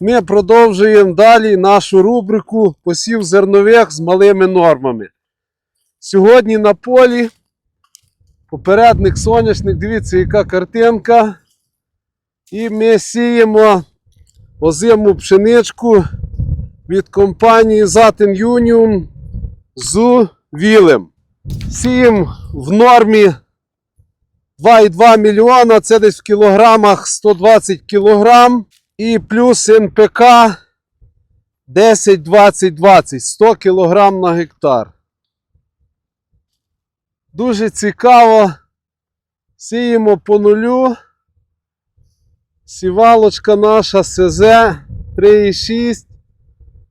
Ми продовжуємо далі нашу рубрику посів зернових з малими нормами. Сьогодні на полі попередник соняшник, дивіться, яка картинка. І ми сіємо озиму пшеничку від компанії Zaten Union з Вілем. Сіємо в нормі 2,2 мільйона, це десь в кілограмах 120 кілограм. І плюс НПК 10, 20, 20, 100 кілограм на гектар. Дуже цікаво. Сіємо по нулю. Сівалочка наша СЗ 3,6,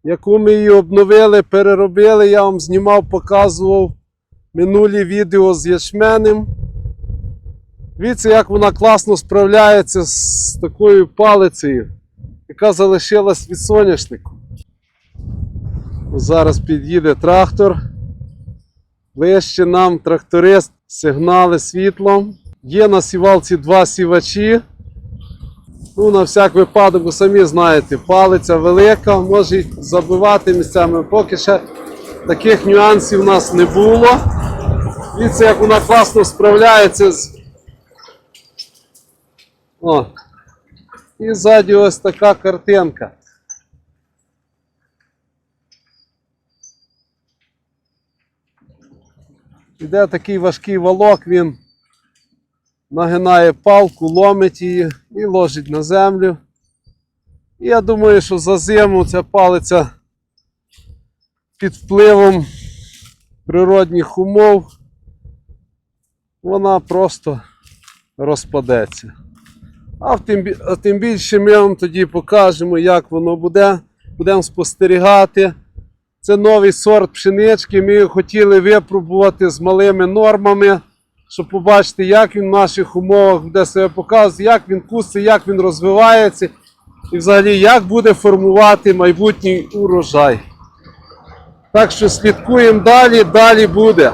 яку ми її обновили, переробили. Я вам знімав, показував минулі відео з ячменем. Дивіться, як вона класно справляється з такою палицею, яка залишилась від соняшнику. Зараз під'їде трактор. Вище нам тракторист сигнали світлом. Є на сівалці два сівачі. Ну, на всяк випадок, ви самі знаєте, палиця велика, може забивати місцями. Поки ще таких нюансів у нас не було. Дивіться, як вона класно справляється з. О. І ззаді ось така картинка. Іде такий важкий волок, він нагинає палку, ломить її і ложить на землю. І я думаю, що за зиму ця палиця під впливом природних умов вона просто розпадеться. А тим, а тим більше ми вам тоді покажемо, як воно буде. Будемо спостерігати. Це новий сорт пшенички. Ми його хотіли випробувати з малими нормами, щоб побачити, як він в наших умовах буде себе показувати, як він кусить, як він розвивається, і взагалі як буде формувати майбутній урожай. Так що слідкуємо далі, далі буде.